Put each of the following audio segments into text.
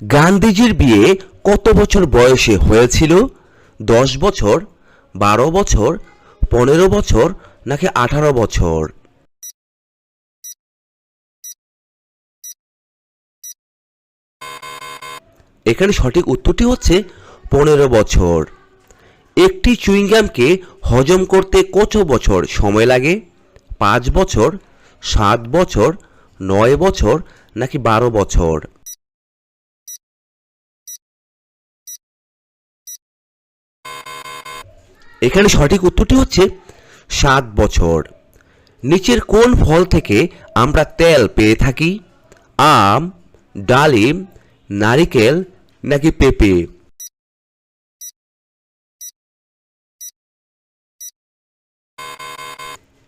গান্ধীজির বিয়ে কত বছর বয়সে হয়েছিল? দশ বছর, বারো বছর, পনেরো বছর, নাকি আঠারো বছর? এখানে সঠিক উত্তরটি হচ্ছে পনেরো বছর। একটি চুইংগামকে হজম করতে কত বছর সময় লাগে? পাঁচ বছর, সাত বছর, নয় বছর, নাকি বারো বছর? এখানে সঠিক উত্তরটি হচ্ছে সাত বছর। নিচের কোন ফল থেকে আমরা তেল পেয়ে থাকি? আম, ডালিম, নারিকেল নাকি পেঁপে?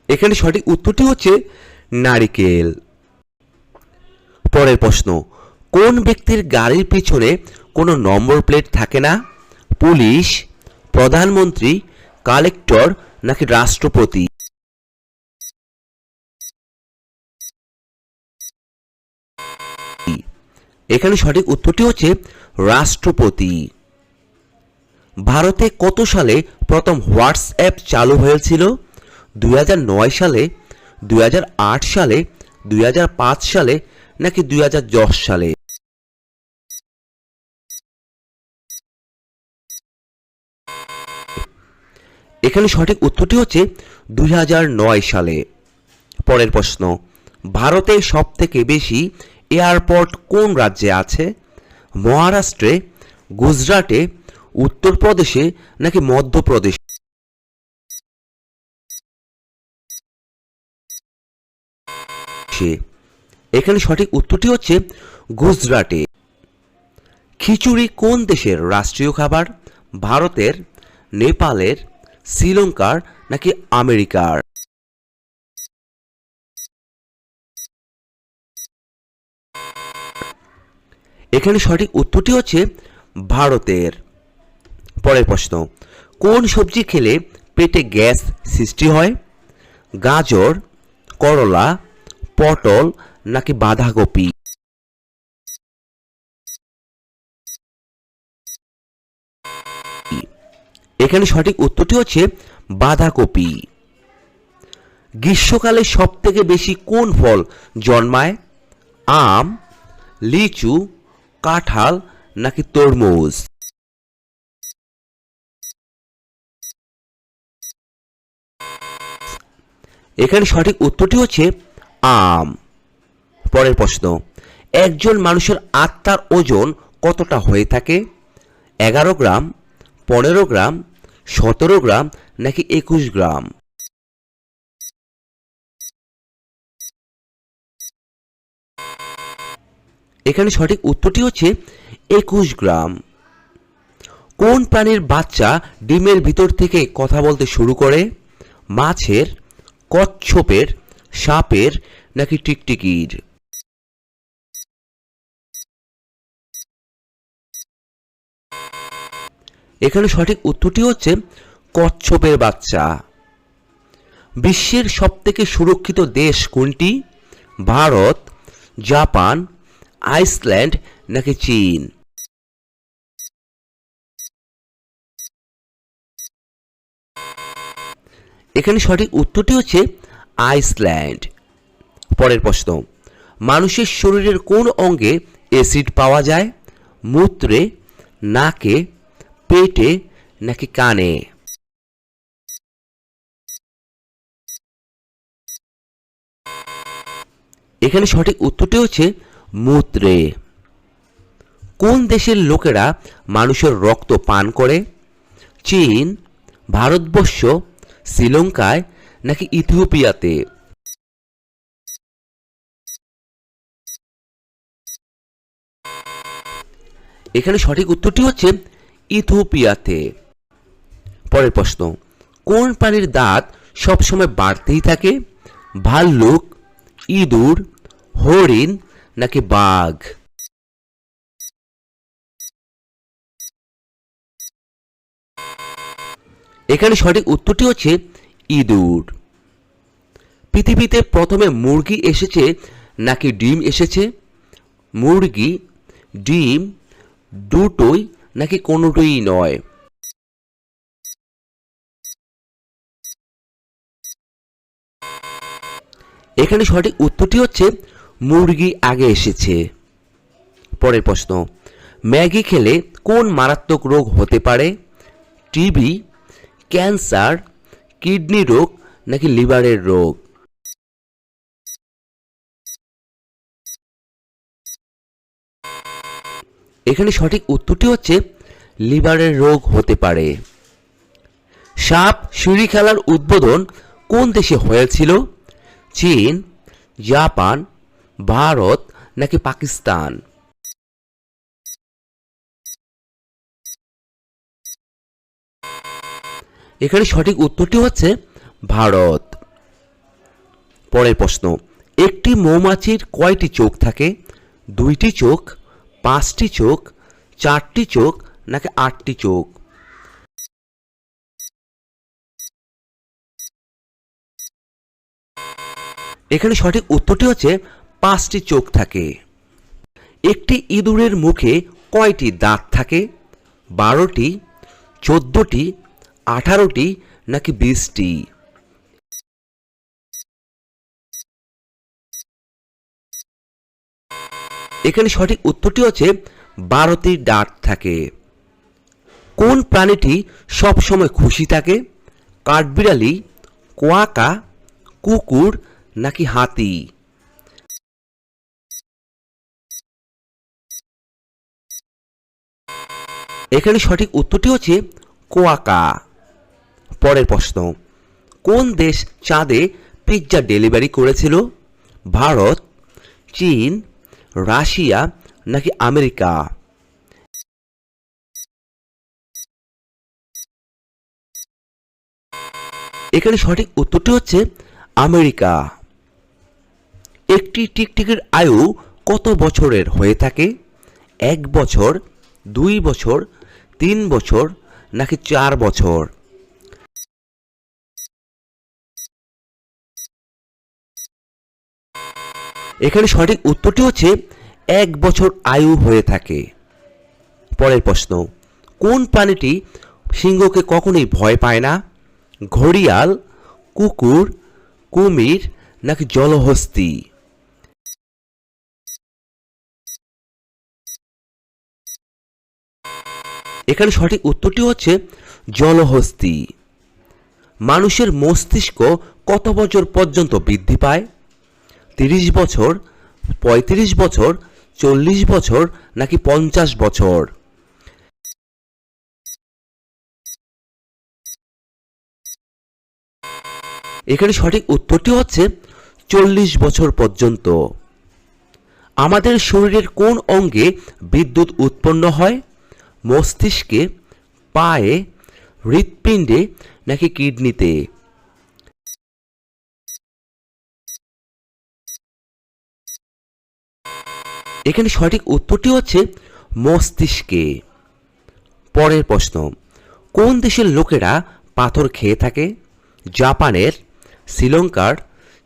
এখানে সঠিক উত্তরটি হচ্ছে নারিকেল। পরের প্রশ্ন, কোন ব্যক্তির গাড়ির পিছনে কোনো নম্বর প্লেট থাকে না? পুলিশ, প্রধানমন্ত্রী কালেক্টর নাকি রাষ্ট্রপতি? এখানে সঠিক উত্তরটি হচ্ছে রাষ্ট্রপতি। ভারতে কত সালে প্রথম হোয়াটসঅ্যাপ চালু হয়েছিল? দুই হাজার নয় সালে, দুই হাজার আট সালে, দুই হাজার পাঁচ সালে নাকি দুই হাজার দশ সালে? এখানে সঠিক উত্তরটি হচ্ছে দুই হাজার নয় সালে। পরের প্রশ্ন, ভারতে সব থেকে বেশি এয়ারপোর্ট কোন রাজ্যে আছে? মহারাষ্ট্রে, গুজরাটে, উত্তরপ্রদেশে নাকি মধ্যপ্রদেশ? এখানে সঠিক উত্তরটি হচ্ছে গুজরাটে। খিচুড়ি কোন দেশের রাষ্ট্রীয় খাবার? ভারতের, নেপালের শ্রীলঙ্কার নাকি আমেরিকার? এখানে সঠিক উত্তরটি হচ্ছে ভারতের। পরের প্রশ্ন, কোন সবজি খেলে পেটে গ্যাস সৃষ্টি হয়? গাজর, করলা, পটল নাকি বাঁধাকপি? এখানে সঠিক উত্তরটি হচ্ছে বাঁধাকপি। গ্রীষ্মকালে সব থেকে বেশি কোন ফল জন্মায়? আম, লিচু, কাঁঠাল নাকি তরমুজ? এখানে সঠিক উত্তরটি হচ্ছে আম। পরের প্রশ্ন, একজন মানুষের আত্মার ওজন কতটা হয়ে থাকে? এগারো গ্রাম, পনেরো গ্রাম সতেরো গ্রাম নাকি একুশ গ্রাম? এখানে সঠিক উত্তরটি হচ্ছে একুশ গ্রাম। কোন প্রাণীর বাচ্চা ডিমের ভিতর থেকে কথা বলতে শুরু করে? মাছের, কচ্ছপের, সাপের নাকি টিকটিকির? এখানে সঠিক উত্তরটি হচ্ছে কচ্ছপের বাচ্চা। বিশ্বের সবথেকে সুরক্ষিত দেশ কোনটি? ভারত, জাপান, আইসল্যান্ড নাকি চীন? এখানে সঠিক উত্তরটি হচ্ছে আইসল্যান্ড। পরের প্রশ্ন, মানুষের শরীরের কোন অঙ্গে অ্যাসিড পাওয়া যায়? মূত্রে, নাকে পেটে নাকি কানে? এখানে সঠিক উত্তরটি হচ্ছে মূত্রে। কোন দেশের লোকেরা মানুষের রক্ত পান করে? চীন, ভারতবর্ষ, শ্রীলঙ্কায় নাকি ইথিওপিয়াতে? এখানে সঠিক উত্তরটি হচ্ছে ইথিওপিয়াতে। পরের প্রশ্ন, কোন প্রাণীর দাঁত সবসময় বাড়তেই থাকে? ভাল্লুক, ইঁদুর, হরিণ নাকি বাঘ? এখানে সঠিক উত্তরটি হচ্ছে ইঁদুর। পৃথিবীতে প্রথমে মুরগি এসেছে নাকি ডিম এসেছে? মুরগি, ডিম, দুটোই নাকি কোনোটোই নয়? এখানে সঠিক উত্তরটি হচ্ছে, মুরগি আগে এসেছে। পরের প্রশ্ন, ম্যাগি খেলে কোন মারাত্মক রোগ হতে পারে? টিবি ক্যান্সার, কিডনি রোগ নাকি লিভারের রোগ? এখানে সঠিক উত্তরটি হচ্ছে লিভারের রোগ হতে পারে। সাপ, সিঁড়ি খেলার উদ্বোধন কোন দেশে হয়েছিল? চীন, জাপান, ভারত নাকি পাকিস্তান? এখানে সঠিক উত্তরটি হচ্ছে ভারত। পরের প্রশ্ন, একটি মৌমাছির কয়টি চোখ থাকে? দুইটি চোখ পাঁচটি চোখ, চারটি চোখ নাকি আটটি চোখ? এখানে সঠিক উত্তরটি হচ্ছে পাঁচটি চোখ থাকে। একটি ইঁদুরের মুখে কয়টি দাঁত থাকে? বারোটি, চোদ্দটি, আঠারোটি নাকি বিশটি? এখানে সঠিক উত্তরটি হচ্ছে বারোটি দাঁত থাকে। কোন প্রাণীটি সবসময় খুশি থাকে? কাঠবিড়ালি, কোয়াকা, কুকুর নাকি হাতি? এখানে সঠিক উত্তরটি হচ্ছে কোয়াকা। পরের প্রশ্ন, কোন দেশ চাঁদে পিৎজা ডেলিভারি করেছিল? ভারত, চীন রাশিয়া নাকি আমেরিকা? এখানে সঠিক উত্তরটি হচ্ছে আমেরিকা। একটি টিকটিকির আয়ু কত বছরের হয়ে থাকে? এক বছর, দুই বছর, তিন বছর, নাকি চার বছর? এখানে সঠিক উত্তরটি হচ্ছে এক বছর আয়ু হয়ে থাকে। পরের প্রশ্ন, কোন প্রাণীটি সিংহকে কখনোই ভয় পায় না? ঘড়িয়াল, কুকুর, কুমির নাকি জলহস্তি? এখানে সঠিক উত্তরটি হচ্ছে জলহস্তি। মানুষের মস্তিষ্ক কত বছর পর্যন্ত বৃদ্ধি পায়? তিরিশ বছর, পঁয়ত্রিশ বছর, চল্লিশ বছর, নাকি পঞ্চাশ বছর? এখানে সঠিক উত্তরটি হচ্ছে চল্লিশ বছর পর্যন্ত। আমাদের শরীরের কোন অঙ্গে বিদ্যুৎ উৎপন্ন হয়? মস্তিষ্কে, পায়ে, হৃৎপিণ্ডে, নাকি কিডনিতে? এখানে সঠিক উত্তরটি হচ্ছে মস্তিষ্কে। পরের প্রশ্ন, কোন দেশের লোকেরা পাথর খেয়ে থাকে? জাপানের, শ্রীলঙ্কার,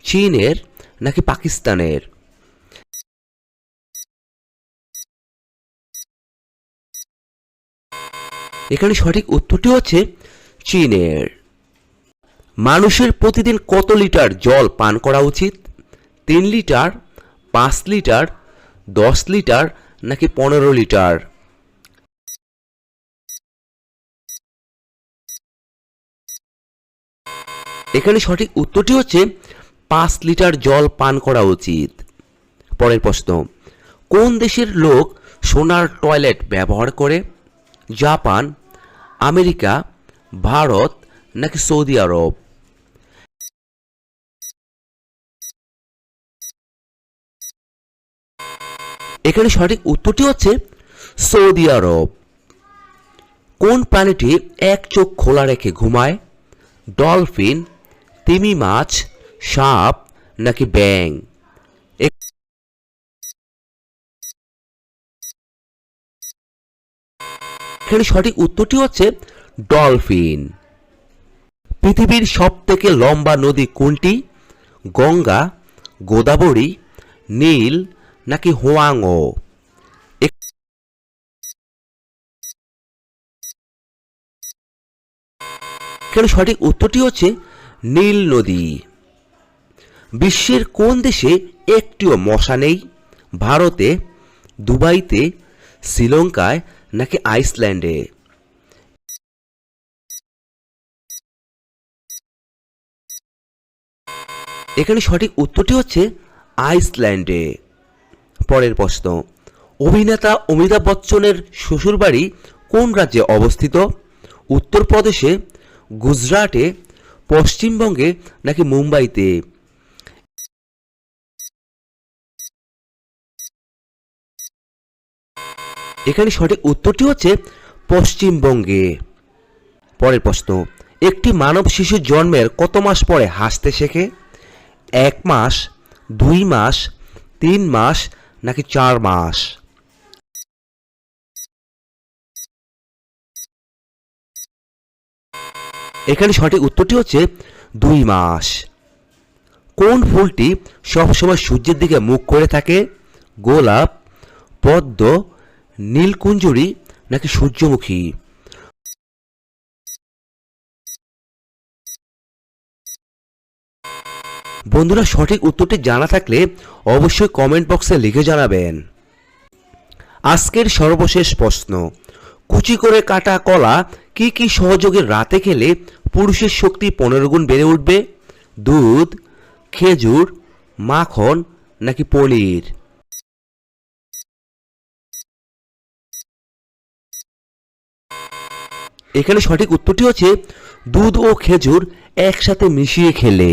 চীনের নাকি পাকিস্তানের? এখানে সঠিক উত্তরটি হচ্ছে চীনের। মানুষের প্রতিদিন কত লিটার জল পান করা উচিত? তিন লিটার, পাঁচ লিটার দশ লিটার নাকি পনেরো লিটার? এখানে সঠিক উত্তরটি হচ্ছে, পাঁচ লিটার জল পান করা উচিত। পরের প্রশ্ন, কোন দেশের লোক সোনার টয়লেট ব্যবহার করে? জাপান, আমেরিকা, ভারত নাকি সৌদি আরব? এখানে সঠিক উত্তরটি হচ্ছে সৌদি আরব। কোন প্রাণীটি এক চোখ খোলা রেখে ঘুমায়? ডলফিন, তিমি মাছ, সাপ নাকি ব্যাং এখানে সঠিক উত্তরটি হচ্ছে ডলফিন। পৃথিবীর সব থেকে লম্বা নদী কোনটি? গঙ্গা, গোদাবরী, নীল নাকি হোয়াংও? এখানে সঠিক উত্তরটি হচ্ছে নীল নদী। বিশ্বের কোন দেশে একটিও মশা নেই? ভারতে, দুবাইতে, শ্রীলঙ্কায় নাকি আইসল্যান্ডে? এখানে সঠিক উত্তরটি হচ্ছে আইসল্যান্ডে। পরের প্রশ্ন। অভিনেতা অমিতাভ বচ্চনের শ্বশুরবাড়ি কোন রাজ্যে অবস্থিত? উত্তরপ্রদেশে, গুজরাটে, পশ্চিমবঙ্গে নাকি মুম্বাইতে? এখানে সঠিক উত্তরটি হচ্ছে পশ্চিমবঙ্গে। পরের প্রশ্ন, একটি মানব শিশুর জন্মের কত মাস পরে হাসতে শেখে? এক মাস, দুই মাস, তিন মাস নাকি চার মাস? এখানে সঠিক উত্তরটি হচ্ছে দুই মাস। কোন ফুলটি সবসময় সূর্যের দিকে মুখ করে থাকে? গোলাপ, পদ্ম, নীলকুঞ্জুরি নাকি সূর্যমুখী? বন্ধুরা সঠিক উত্তরটি জানা থাকলে অবশ্যই কমেন্ট বক্সে লিখে জানাবেন। আজকের সর্বশেষ প্রশ্ন, কুচি করে কাটা কলা কি কি সহযোগে রাতে খেলে পুরুষের শক্তি পনেরো গুণ বেড়ে উঠবে? দুধ, খেজুর, মাখন নাকি পনির? এখানে সঠিক উত্তরটি হচ্ছে, দুধ ও খেজুর একসাথে মিশিয়ে খেলে।